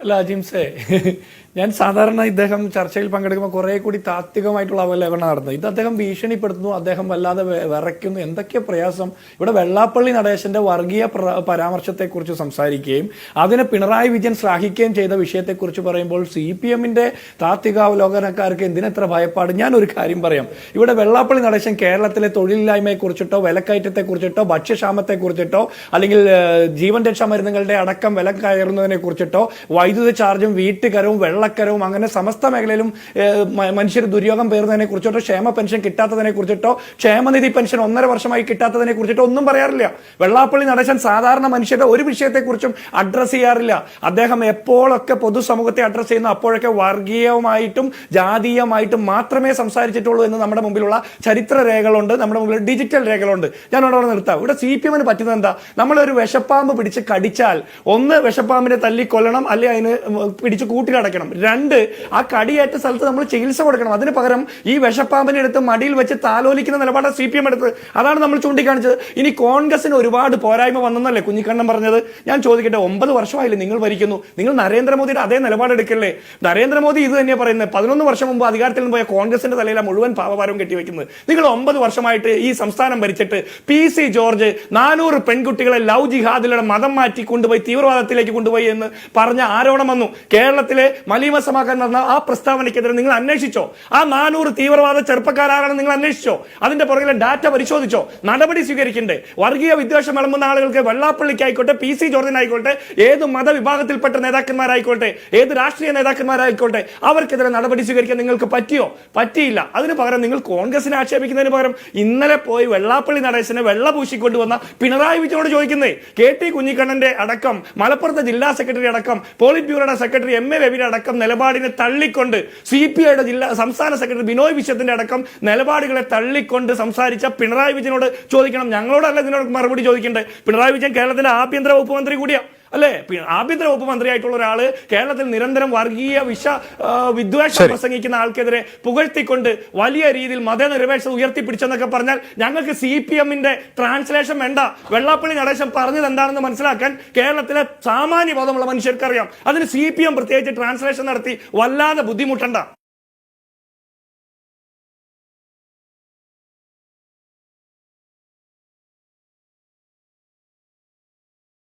അല്ല അജിംസേ ഞാൻ സാധാരണ ഇദ്ദേഹം ചർച്ചയിൽ പങ്കെടുക്കുമ്പോൾ കുറെ കൂടി താത്വികമായിട്ടുള്ള അവലോകനം നടന്നത് ഇത് അദ്ദേഹം ഭീഷണിപ്പെടുത്തുന്നു അദ്ദേഹം വല്ലാതെ വെ- വിറയ്ക്കുന്നു. എന്തൊക്കെ പ്രയാസം. ഇവിടെ വെള്ളാപ്പള്ളി നടേശന്റെ വർഗീയ പ്ര- പരാമർശത്തെക്കുറിച്ച് സംസാരിക്കുകയും അതിനെ പിണറായി വിജയൻ ശ്ലാഘിക്കുകയും ചെയ്ത വിഷയത്തെക്കുറിച്ച് പറയുമ്പോൾ സി പി എമ്മിന്റെ താത്വികാവലോകനക്കാർക്ക് എന്തിനെത്ര ഭയപ്പാട്? ഞാൻ ഒരു കാര്യം പറയാം. ഇവിടെ വെള്ളാപ്പള്ളി നടേശൻ കേരളത്തിലെ തൊഴിലില്ലായ്മയെ കുറിച്ചിട്ടോ വിലക്കയറ്റത്തെ കുറിച്ചിട്ടോ ഭക്ഷ്യക്ഷാമത്തെ കുറിച്ചിട്ടോ അല്ലെങ്കിൽ ജീവൻ രക്ഷാ മരുന്നുകളുടെ അടക്കം വില കയറുന്നതിനെ കുറിച്ചിട്ടോ വൈദ്യുതി ചാർജും വീട്ടുകരവും വെള്ളക്കരവും അങ്ങനെ സമസ്ത മേഖലയിലും മനുഷ്യർ ദുര്യോഗം പേറുന്നതിനെ കുറിച്ചിട്ടോ ക്ഷേമ പെൻഷൻ കിട്ടാത്തതിനെ കുറിച്ചിട്ടോ ക്ഷേമനിധി പെൻഷൻ ഒന്നര വർഷമായി കിട്ടാത്തതിനെ കുറിച്ചിട്ടോ ഒന്നും പറയാറില്ല. വെള്ളാപ്പള്ളി നടേശൻ സാധാരണ മനുഷ്യരുടെ ഒരു വിഷയത്തെക്കുറിച്ചും അഡ്രസ് ചെയ്യാറില്ല. അദ്ദേഹം എപ്പോഴൊക്കെ പൊതുസമൂഹത്തെ അഡ്രസ് ചെയ്യുന്നു അപ്പോഴൊക്കെ വർഗീയമായിട്ടും ജാതീയമായിട്ടും മാത്രമേ സംസാരിച്ചിട്ടുള്ളൂ എന്ന് നമ്മുടെ മുമ്പിലുള്ള ചരിത്ര രേഖകളുണ്ട് നമ്മുടെ മുമ്പിൽ ഡിജിറ്റൽ രേഖകളുണ്ട്. ഞാൻ അവിടെ നിർത്താം. ഇവിടെ സി പി എമ്മിന് പറ്റുന്നത് എന്താ? നമ്മളൊരു വിഷപ്പാമ്പ് പിടിച്ച് കടിച്ചാൽ ഒന്ന് വിഷപ്പാമ്പിനെ തല്ലിക്കൊല്ലണം അല്ലെങ്കിൽ അതിന് പിടിച്ച് കൂട്ടിലടയ്ക്കണം രണ്ട് ആ കടിയേറ്റ സ്ഥലത്ത് നമ്മൾ ചികിത്സ കൊടുക്കണം. അതിന് പകരം ഈ വിഷപ്പാമ്പിനെ എടുത്ത് മടിയിൽ വെച്ച് താലോലിക്കുന്ന നിലപാടാണ് സി പി എം എടുത്തത് അതാണ് നമ്മൾ ചൂണ്ടിക്കാണിച്ചത്. ഇനി കോൺഗ്രസിന് ഒരുപാട് പോരായ്മ വന്നെന്നല്ലേ കുഞ്ഞിക്കണ്ണൻ പറഞ്ഞത്? ഞാൻ ചോദിക്കട്ടെ ഒമ്പത് വർഷമായില്ലേ നിങ്ങൾ ഭരിക്കുന്നു. നിങ്ങൾ നരേന്ദ്രമോദിയുടെ അതേ നിലപാടെടുക്കല്ലേ? നരേന്ദ്രമോദി ഇത് തന്നെയാണ് പറയുന്നത്. പതിനൊന്ന് വർഷം മുമ്പ് അധികാരത്തിൽ നിന്ന് പോയ കോൺഗ്രസിന്റെ തലയിലാണ് മുഴുവൻ പാവഭാരവും കെട്ടിവെക്കുന്നത്. നിങ്ങൾ ഒമ്പത് വർഷമായിട്ട് ഈ സംസ്ഥാനം ഭരിച്ചിട്ട് പി സി ജോർജ് നാനൂറ് പെൺകുട്ടികളെ ലവ് ജിഹാദിലൂടെ മതം മാറ്റി കൊണ്ടുപോയി തീവ്രവാദത്തിലേക്ക് കൊണ്ടുപോയി എന്ന് പറഞ്ഞ ആരോപണം വന്നു. കേരളത്തിലെ മലീമസമാക്കാൻ നടന്ന ആ പ്രസ്താവനയ്ക്കെതിരെ നിങ്ങൾ അന്വേഷിച്ചോ? ആ നാനൂറ് തീവ്രവാദ ചെറുപ്പക്കാരാണെന്ന് നിങ്ങൾ അന്വേഷിച്ചോ? അതിന്റെ പുറകിലെ ഡാറ്റ പരിശോധിച്ചോ? നടപടി സ്വീകരിക്കണ്ടേ? വർഗീയ വിദ്വേഷം വിളമ്പുന്ന ആളുകൾക്ക് വെള്ളാപ്പള്ളിക്കായിക്കോട്ടെ പി സി ജോർജിനായിക്കോട്ടെ ഏത് മതവിഭാഗത്തിൽപ്പെട്ട നേതാക്കന്മാരായിക്കോട്ടെ ഏത് രാഷ്ട്രീയ നേതാക്കന്മാരായിക്കോട്ടെ അവർക്കെതിരെ നടപടി സ്വീകരിക്കാൻ നിങ്ങൾക്ക് പറ്റിയോ? പറ്റിയില്ല. അതിന് പകരം നിങ്ങൾ കോൺഗ്രസിനെ ആക്ഷേപിക്കുന്നതിന് പകരം ഇന്നലെ പോയി വെള്ളാപ്പള്ളി നടേശനെ വെള്ള പൂശിക്കൊണ്ടുവന്ന പിണറായി വിജയനോട് ചോദിക്കുന്നേ കെ ടി കുഞ്ഞിക്കണ്ണന്റെ അടക്കം മലപ്പുറത്തെ ജില്ലാ സെക്രട്ടറി അടക്കം പോളിറ്റ് ബ്യൂറോയുടെ സെക്രട്ടറി എം. എ. രവിയുടെ അടക്കം നിലപാടിനെ തള്ളിക്കൊണ്ട് സി പി ഐയുടെ ജില്ലാ സംസ്ഥാന സെക്രട്ടറി ബിനോയ് വിശ്വത്തിന്റെ അടക്കം നിലപാടുകളെ തള്ളിക്കൊണ്ട് സംസാരിച്ച പിണറായി വിജയനോട് ചോദിക്കണം. ഞങ്ങളോടല്ല ഇതിനോട് മറുപടി ചോദിക്കേണ്ടത്. പിണറായി വിജയൻ കേരളത്തിന്റെ ആഭ്യന്തര വകുപ്പ് മന്ത്രി കൂടിയാ. അല്ലേ? പിന്നെ ആഭ്യന്തര വകുപ്പ് മന്ത്രിയായിട്ടുള്ള ഒരാൾ കേരളത്തിൽ നിരന്തരം വർഗീയ വിഷ വിദ്വേഷം പ്രസംഗിക്കുന്ന ആൾക്കെതിരെ പുകഴ്ത്തിക്കൊണ്ട് വലിയ രീതിയിൽ മതനിരപേക്ഷത ഉയർത്തിപ്പിടിച്ചെന്നൊക്കെ പറഞ്ഞാൽ ഞങ്ങൾക്ക് സി പി എമ്മിന്റെ ട്രാൻസ്ലേഷൻ വേണ്ട. വെള്ളാപ്പള്ളി നടേശൻ പറഞ്ഞത് എന്താണെന്ന് മനസ്സിലാക്കാൻ കേരളത്തിലെ സാമാന്യ ബോധമുള്ള മനുഷ്യർക്കറിയാം. അതിന് സി പി എം പ്രത്യേകിച്ച് ട്രാൻസ്ലേഷൻ നടത്തി വല്ലാതെ ബുദ്ധിമുട്ടണ്ട.